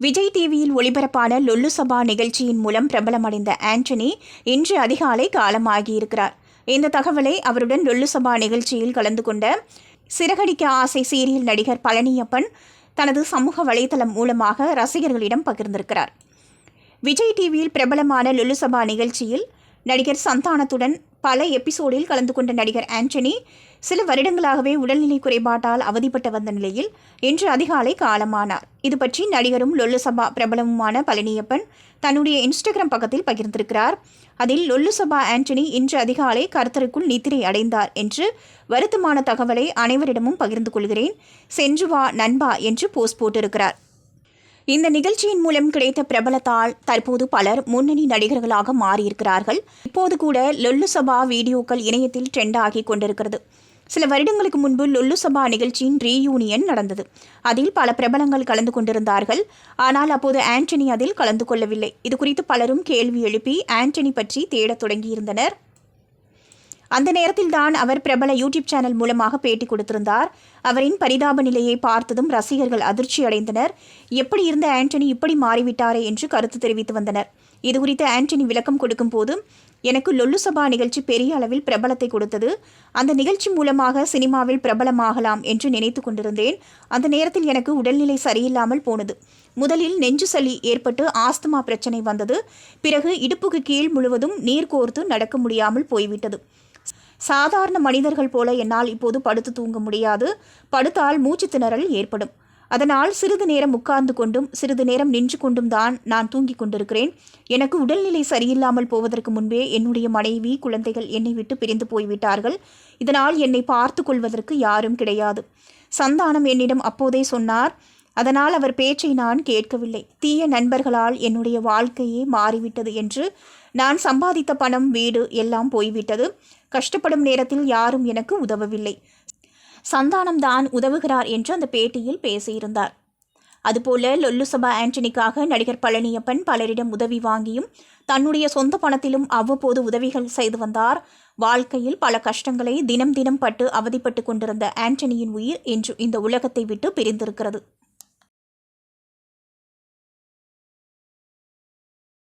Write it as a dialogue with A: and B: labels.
A: விஜய் டிவியில் ஒளிபரப்பான லொல்லு சபா நிகழ்ச்சியின் மூலம் பிரபலமடைந்த ஆண்டனி இன்று அதிகாலை காலமாகியிருக்கிறார். இந்த தகவலை அவருடன் லொல்லு சபா நிகழ்ச்சியில் கலந்து கொண்ட சிறகடிக்க ஆசை சீரியல் நடிகர் பழனியப்பன் தனது சமூக வலைதளம் மூலமாக ரசிகர்களிடம் பகிர்ந்திருக்கிறார். விஜய் டிவியில் பிரபலமான லொல்லுசபா நிகழ்ச்சியில் நடிகர் சந்தானத்துடன் பல எபிசோடில் கலந்து கொண்ட நடிகர் ஆண்டனி சில வருடங்களாகவே உடல்நிலை குறைபாட்டால் அவதிப்பட்டு வந்த நிலையில் இன்று அதிகாலை காலமானார். இது பற்றி நடிகரும் லொல்லு சபா பிரபலமுமான பழனியப்பன் தன்னுடைய இன்ஸ்டாகிராம் பக்கத்தில் பகிர்ந்திருக்கிறார். அதில் லொல்லு சபா ஆண்டனி இன்று அதிகாலை கர்த்தருக்குள் நித்திரை அடைந்தார் என்று வருத்தமான தகவலை அனைவரிடமும் பகிர்ந்து கொள்கிறேன். சென்று வா நண்பா என்று போஸ்ட் போட்டிருக்கிறார். இந்த நிகழ்ச்சியின் மூலம் கிடைத்த பிரபலத்தால் தற்போது பலர் முன்னணி நடிகர்களாக மாறியிருக்கிறார்கள். இப்போது கூட லொல்லு சபா வீடியோக்கள் இணையத்தில் ட்ரெண்ட் ஆகி கொண்டிருக்கிறது. சில வருடங்களுக்கு முன்பு லொல்லு சபா நிகழ்ச்சியின் ரீயூனியன் நடந்தது. அதில் பல பிரபலங்கள் கலந்து கொண்டிருந்தார்கள். ஆனால் அப்போது ஆண்டனி அதில் கலந்து கொள்ளவில்லை. இது குறித்து பலரும் கேள்வி எழுப்பி ஆண்டனி பற்றி தேடத் தொடங்கியிருந்தனர். அந்த நேரத்தில் தான் அவர் பிரபல யூடியூப் சேனல் மூலமாக பேட்டி கொடுத்திருந்தார். அவரின் பரிதாப நிலையை பார்த்ததும் ரசிகர்கள் அதிர்ச்சி அடைந்தனர். எப்படி இருந்த ஆண்டனி இப்படி மாறிவிட்டாரே என்று கருத்து தெரிவித்து வந்தனர். இது குறித்து ஆண்டனி விளக்கம் கொடுக்கும் போது எனக்கு லொல்லு சபா நிகழ்ச்சி பெரிய அளவில் பிரபலத்தை கொடுத்தது. அந்த நிகழ்ச்சி மூலமாக சினிமாவில் பிரபலமாகலாம் என்று நினைத்து கொண்டிருந்தேன். அந்த நேரத்தில் எனக்கு உடல்நிலை சரியில்லாமல் போனது. முதலில் நெஞ்சு சளி ஏற்பட்டு ஆஸ்துமா பிரச்சனை வந்தது. பிறகு இடுப்புக்கு கீழ் முழுவதும் நீர் கோர்த்து நடக்க முடியாமல் போய்விட்டது. சாதாரண மனிதர்கள் போல என்னால் இப்போது படுத்து தூங்க முடியாது. படுத்தால் மூச்சு திணறல் ஏற்படும். அதனால் சிறிது நேரம் உட்கார்ந்து கொண்டும் சிறிது நேரம் நின்று கொண்டும் தான் நான் தூங்கிக் கொண்டிருக்கிறேன். எனக்கு உடல்நிலை சரியில்லாமல் போவதற்கு முன்பே என்னுடைய மனைவி குழந்தைகள் என்னை விட்டு பிரிந்து போய்விட்டார்கள். இதனால் என்னை பார்த்து கொள்வதற்கு யாரும் கிடையாது. சந்தானம் என்னிடம் அப்போதே சொன்னார் அதனால் அவர் பேச்சை நான் கேட்கவில்லை. தீய நண்பர்களால் என்னுடைய வாழ்க்கையே மாறிவிட்டது என்று நான் சம்பாதித்த பணம் வீடு எல்லாம் போய்விட்டது. கஷ்டப்படும் நேரத்தில் யாரும் எனக்கு உதவவில்லை. சந்தானம்தான் உதவுகிறார் என்று அந்த பேட்டியில் பேசியிருந்தார். அதுபோல லொல்லு சபா ஆண்டனிக்காக நடிகர் பழனியப்பன் பலரிடம் உதவி வாங்கியும் தன்னுடைய சொந்த பணத்திலும் அவ்வப்போது உதவிகள் செய்து வந்தார். வாழ்க்கையில் பல கஷ்டங்களை தினம் தினம் பட்டு அவதிப்பட்டு கொண்டிருந்த ஆண்டனியின் உயிர் இன்று இந்த உலகத்தை விட்டு பிரிந்திருக்கிறது.